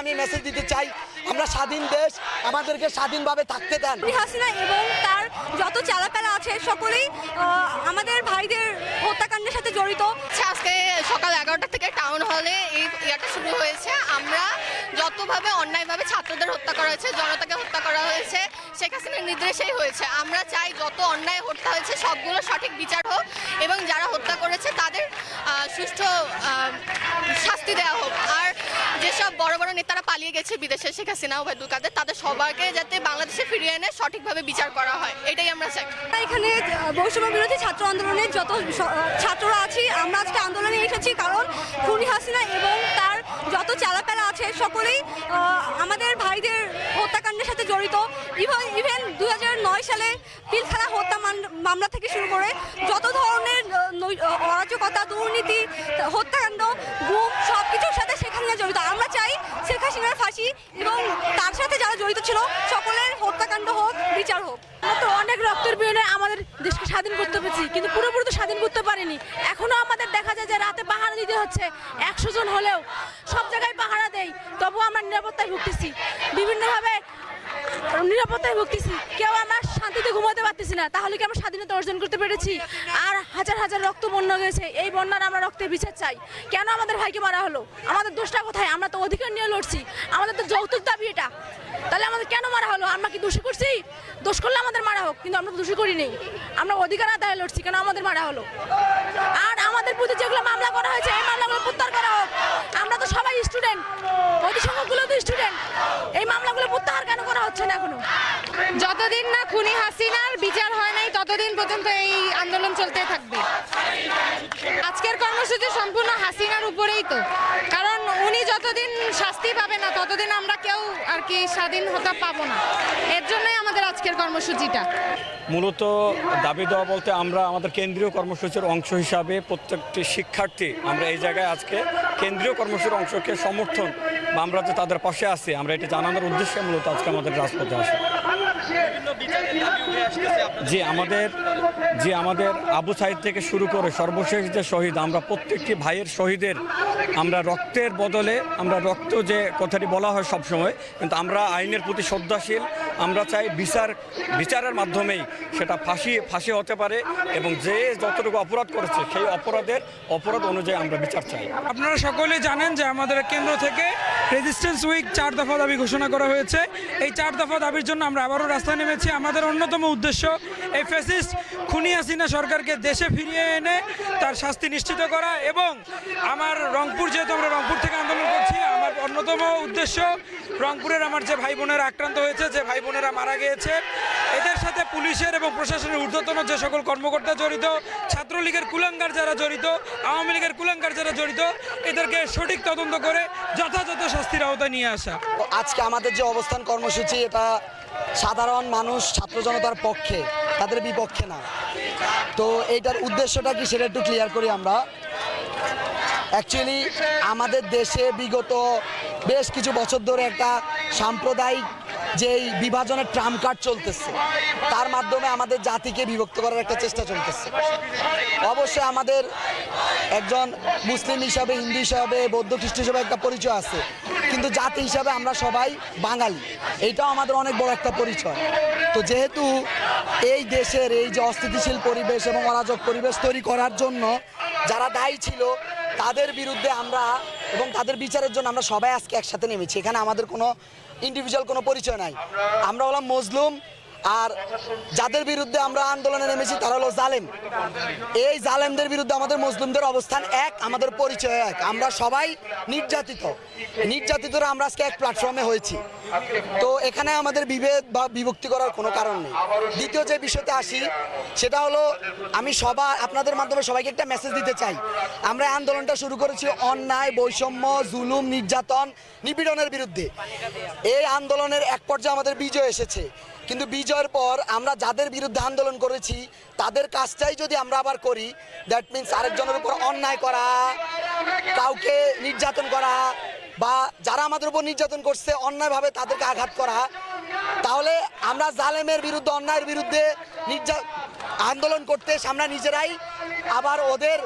আমি মেসেজ দিতে চাই, আমরা স্বাধীন দেশ, আমাদেরকে স্বাধীনভাবে থাকতে দেন। হাসিনা এবং তার যত চালাপেলা আছে, সকলেই আমাদের ভাইদের হত্যাকাণ্ডের সাথে জড়িত। আচ্ছা আজকে সকাল এগারোটা থেকে টাউন হলে এই ইয়াটা শুরু হয়েছে। আমরা যতভাবে অন্যায়ভাবে ছাত্রদের হত্যা করা হয়েছে জনতাকে হত্যা করা হয়েছে শেখ হাসিনার নির্দেশেই হয়েছে। আমরা চাই যত অন্যায় হত্যা হয়েছে সবগুলো সঠিক বিচার হোক এবং যারা হত্যা করেছে তাদের সুষ্ঠু শাস্তি দেওয়া হোক। আর যেসব বড় বড় নেতারা পালিয়ে গেছে বিদেশে শেখ হাসিনা ওবায়দুল কাদের তাদের সবাইকে যাতে বাংলাদেশে ফিরিয়ে এনে সঠিকভাবে বিচার করা হয়। এটাই আমরা চাই। এখানে বৈষম্য বিরোধী ছাত্র আন্দোলনের যত আহ, ছাত্ররা আছি, আমরা আজকে আন্দোলনে এসেছি কারণ খুনি হাসিনা এবং তার যত চালাপেলা আছে সকলেই আমাদের ভাইদের হত্যাকাণ্ডের সাথে জড়িত। ইভেন ইভেন দুই হাজার নয় সালে পিলখানা হত্যা মামলা থেকে শুরু করে যত ধরনের অরাজকতা, দুর্নীতি, হত্যাকাণ্ড, গুম সব কিছুর সাথে শেখ হাসিনা জড়িত। আমরা চাই শেখ হাসিনার ফাঁসি এবং তার সাথে যারা জড়িত ছিল সকলের হত্যাকাণ্ড হোক, বিচার হোক। অনেক রক্তের বিনিময়ে আমাদের দেশকে স্বাধীন করতে পেরেছি, কিন্তু পুরোপুরি তো স্বাধীন করতে পারিনি। এখনও আমাদের দেখা যায় যে রাতে পাহারা দিতে হচ্ছে। একশো জন হলেও সব জায়গায় পাহারা দেয় তবু আমরা নিরাপত্তায় ভুগতেছি। বিভিন্নভাবে নিরাপত্তায় ভুগতেছি। কেউ আমরা শান্তিতে ঘুমাতে পারতেছি না। তাহলে কি আমরা স্বাধীনতা অর্জন করতে পেরেছি? আর হাজার হাজার রক্ত বন্যা গেছে এই বন্যার আমরা রক্তের বিচার চাই। কেন আমাদের ভাইকে মারা হলো? আমাদের দোষটা কোথায়? আমরা তো অধিকার নিয়ে লড়ছি। আমাদের তো যৌতুক দাবি এটা। তাহলে আমাদের কেন মারা হলো? আমরা কি দোষী করছি? দোষ করলে আমাদের মারা হোক, কিন্তু আমরা দোষী করি নেই। আমরা অধিকার আদায় লড়ছি, কেন আমাদের মারা হলো? আর আমাদের প্রতি যেগুলো মামলা করা হয়েছে, এই মামলাগুলো প্রত্যাহার করা হোক আমরা তো সবাই স্টুডেন্ট অতি সংখ্যকগুলো তো স্টুডেন্ট এই মামলাগুলো প্রত্যাহার কেন করা হচ্ছে না এখনও যতদিন না খুনি হাসিনার বিচার হয় নাই, ততদিন পর্যন্ত এই আন্দোলন চলতে থাকবে। আজকের কর্মসূচি সম্পূর্ণ হাসিনার উপরেই তো। কারণ উনি যতদিন শাস্তি পাবে না, ততদিন আমরা কেউ আর কি স্বাধীনতা পাবো না। এর জন্যই আমাদের আজকের কর্মসূচিটা। মূলত দাবি দেওয়া বলতে আমরা আমাদের কেন্দ্রীয় কর্মসূচির অংশ হিসাবে প্রত্যেকটি শিক্ষার্থী আমরা এই জায়গায় আজকে কেন্দ্রীয় কর্মসূচির অংশকে সমর্থন বা আমরা যে তাদের পাশে আছি, আমরা এটা জানানোর উদ্দেশ্যে মূলত আজকে আমাদের রাজপথে আসি। জি আমাদের যে আমাদের আবু সাইদ থেকে শুরু করে সর্বশেষ যে শহীদ আমরা প্রত্যেকটি ভাইয়ের শহীদের আমরা রক্তের বদলে আমরা রক্ত যে কথাটি বলা হয় সবসময় কিন্তু আমরা আইনের প্রতি শ্রদ্ধাশীল আমরা চাই বিচার বিচারের মাধ্যমেই সেটা ফাঁসি ফাঁসি হতে পারে এবং যে যতটুকু অপরাধ করেছে সেই অপরাধের অপরাধ অনুযায়ী আমরা বিচার চাই। আপনারা সকলেই জানেন যে আমাদের কেন্দ্র থেকে রেজিস্ট্যান্স উইক চার দফা দাবি ঘোষণা করা হয়েছে। এই চার দফা দাবির জন্য আমরা আবারও রাস্তায় নেমেছি। আমাদের অন্যতম উদ্দেশ্য এই ফ্যাসিস্ট খুনি হাসিনা সরকারকে দেশে ফিরিয়ে এনে তার শাস্তি নিশ্চিত করা এবং আমার রংপুর, যেহেতু আমরা রংপুর থেকে আন্দোলন করছি, আমার অন্যতম উদ্দেশ্য রংপুরের আমার যে ভাই বোনেরা আক্রান্ত হয়েছে, যে ভাই বোনেরা মারা গিয়েছে, এদের সাথে পুলিশের এবং প্রশাসনের ঊর্ধ্বতন যে সকল কর্মকর্তা জড়িত, ছাত্রলীগের কুলাঙ্গার যারা জড়িত, আওয়ামী লীগের কুলাঙ্গার যারা জড়িত, এদেরকে সঠিক তদন্ত করে যথাযথ শাস্তির আওতায় নিয়ে আসা। আজকে আমাদের যে অবস্থান কর্মসূচি, এটা সাধারণ মানুষ, ছাত্র জনতার পক্ষে, তাদের বিপক্ষে না। তো এইটার উদ্দেশ্যটা কি সেটা একটু ক্লিয়ার করি আমরা। অ্যাকচুয়ালি আমাদের দেশে বিগত বেশ কিছু বছর ধরে একটা সাম্প্রদায়িক যেই বিভাজনের ট্রাম কার্ড চলতেছে, তার মাধ্যমে আমাদের জাতিকে বিভক্ত করার একটা চেষ্টা চলতেছে। অবশ্যই আমাদের একজন মুসলিম হিসাবে, হিন্দু হিসাবে, বৌদ্ধ, খ্রিস্ট হিসাবে একটা পরিচয় আছে। কিন্তু জাতি হিসাবে আমরা সবাই বাঙালি। এইটাও আমাদের অনেক বড় একটা পরিচয়। তো যেহেতু এই দেশের এই যে অস্থিতিশীল পরিবেশ এবং অরাজক পরিবেশ তৈরি করার জন্য যারা দায়ী ছিল তাদের বিরুদ্ধে আমরা এবং তাদের বিচারের জন্য আমরা সবাই আজকে একসাথে নেমেছি। এখানে আমাদের কোনো ইন্ডিভিজুয়াল কোনো পরিচয় নাই। আমরা হলাম মজলুম আর যাদের বিরুদ্ধে আমরা আন্দোলনে নেমেছি তারা হলো জালেম। এই জালেমদের বিরুদ্ধে আমাদের মুসলিমদের অবস্থান এক, আমাদের পরিচয় এক। আমরা সবাই নির্যাতিত। নির্যাতিতরা আমরা আজকে এক প্ল্যাটফর্মে হয়েছি। তো এখানে আমাদের বিভেদ বা বিভক্তি করার কোনো কারণ নেই। দ্বিতীয় যে বিষয়তে আসি, সেটা হলো আমি সবার আপনাদের মাধ্যমে সবাইকে একটা মেসেজ দিতে চাই। আমরা আন্দোলনটা শুরু করেছি অন্যায়, বৈষম্য, জুলুম, নির্যাতন, নিপীড়নের বিরুদ্ধে। এই আন্দোলনের এক পর্যায়ে আমাদের বিজয় এসেছে। কিন্তু বিজয়ের পর আমরা যাদের বিরুদ্ধে আন্দোলন করেছি, তাদের কাজটাই যদি আমরা আবার করি দ্যাট মিনস আরেকজনের উপর অন্যায় করা, কাউকে নির্যাতন করা, বা যারা আমাদের উপর নির্যাতন করছে, অন্যায়ভাবে তাদেরকে আঘাত করা, তাহলে আমরা জালেমের বিরুদ্ধে, অন্যায়ের বিরুদ্ধে নির্যা আন্দোলন করতে আমরা নিজেরাই আবার ওদের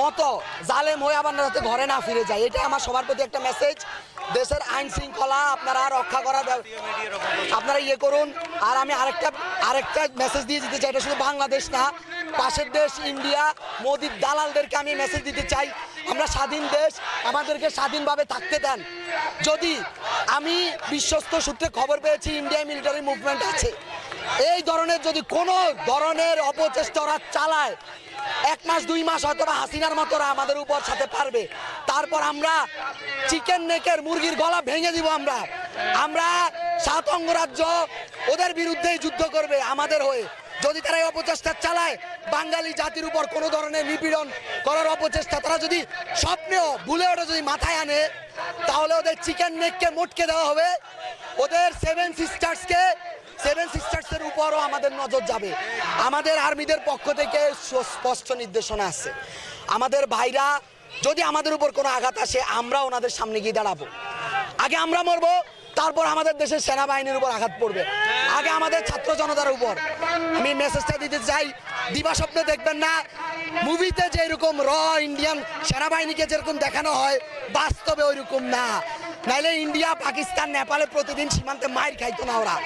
মতো। জালেম হয়ে আবার যাতে ঘরে না ফিরে যায় এটা আমার সবার প্রতি একটা মেসেজ দেশের আইন শৃঙ্খলা আপনারা রক্ষা করা আপনারা ইয়ে করুন। আর আমি আরেকটা আরেকটা মেসেজ দিয়ে দিতে চাই, এটা শুধু বাংলাদেশ না, পাশের দেশ ইন্ডিয়া মোদির দালালদেরকে আমি মেসেজ দিতে চাই। আমরা স্বাধীন দেশ, আমাদেরকে স্বাধীনভাবে থাকতে দেন। যদি আমি বিশ্বস্ত সূত্রে খবর পেয়েছি ইন্ডিয়া মিলিটারি মুভমেন্ট আছে। এই ধরনের যদি কোনো ধরনের অপচেষ্টা ওরা চালায় এক মাস, দুই মাস হয়তো হাসিনার মতোরা আমাদের উপর সাথে পারবে। তারপর আমরা চিকেন নেকের মুরগির গলা ভেঙে দিব আমরা। আমরা সাত অঙ্গরাজ্য ওদের বিরুদ্ধেই যুদ্ধ করবে আমাদের হয়ে। যদি তারা এই অপচেষ্টা চালায়, বাঙালি জাতির উপর কোনো ধরনের নিপীড়ন করার অপচেষ্টা, তারা যদি স্বপ্নেও ভুলে ওটা যদি মাথায় আনে, তাহলে ওদের চিকেন নেককে মোটকে দেওয়া হবে। ওদের সেভেন সিস্টার্সকে সেভেন সিস্টার্সের উপরও আমাদের নজর যাবে। আমাদের আর্মিদের পক্ষ থেকে সুস্পষ্ট নির্দেশনা আছে। আমাদের ভাইরা, যদি আমাদের উপর কোনো আঘাত আসে, আমরা ওনাদের সামনে গিয়ে দাঁড়াবো। আগে আমরা মরবো, তারপর আমাদের দেশের সেনাবাহিনীর উপর আঘাত পড়বে। আগে আমাদের ছাত্র জনতার উপর। আমি মেসেজটা দিতে চাই, দিবা স্বপ্নে দেখবেন না মুভিতে যেরকম র ইন্ডিয়ান সেনাবাহিনীকে যেরকম দেখানো হয়, বাস্তবে ওইরকম না। নাইলে ইন্ডিয়া, পাকিস্তান, নেপালে প্রতিদিন সীমান্তে মাইর খাইতো না ওরা।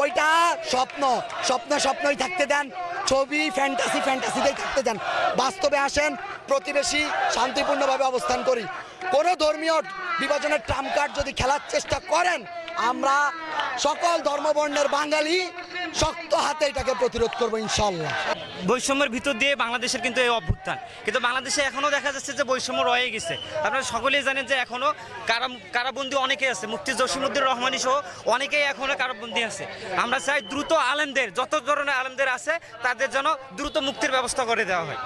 ওইটা স্বপ্ন। স্বপ্ন স্বপ্নই থাকতে দেন। ছবি ফ্যান্টাসি ফ্যান্টাসিতেই থাকতে দেন। বাস্তবে আসেন, প্রতিবেশী শান্তিপূর্ণভাবে অবস্থান করি। কোনো ধর্মীয় বিভাজনের ট্রাম্প কার্ড যদি খেলার চেষ্টা করেন, আমরা সকল ধর্মবর্ণের বাঙালি শক্ত হাতে এটাকে প্রতিরোধ করব ইনশাল্লাহ বৈষম্যের ভিতর দিয়ে বাংলাদেশের কিন্তু এই অভ্যুত্থান। কিন্তু বাংলাদেশে এখনও দেখা যাচ্ছে যে বৈষম্য রয়ে গেছে। আপনারা সকলেই জানেন যে এখনও কারা কারাবন্দি অনেকে আছে, মুফতি জসিমুদ্দিন রহমানি সহ অনেকেই এখনও কারাবন্দি আছে। আমরা চাই দ্রুত আলেমদের, যত ধরনের আলেমদের আছে, তাদের যেন দ্রুত মুক্তির ব্যবস্থা করে দেওয়া হয়।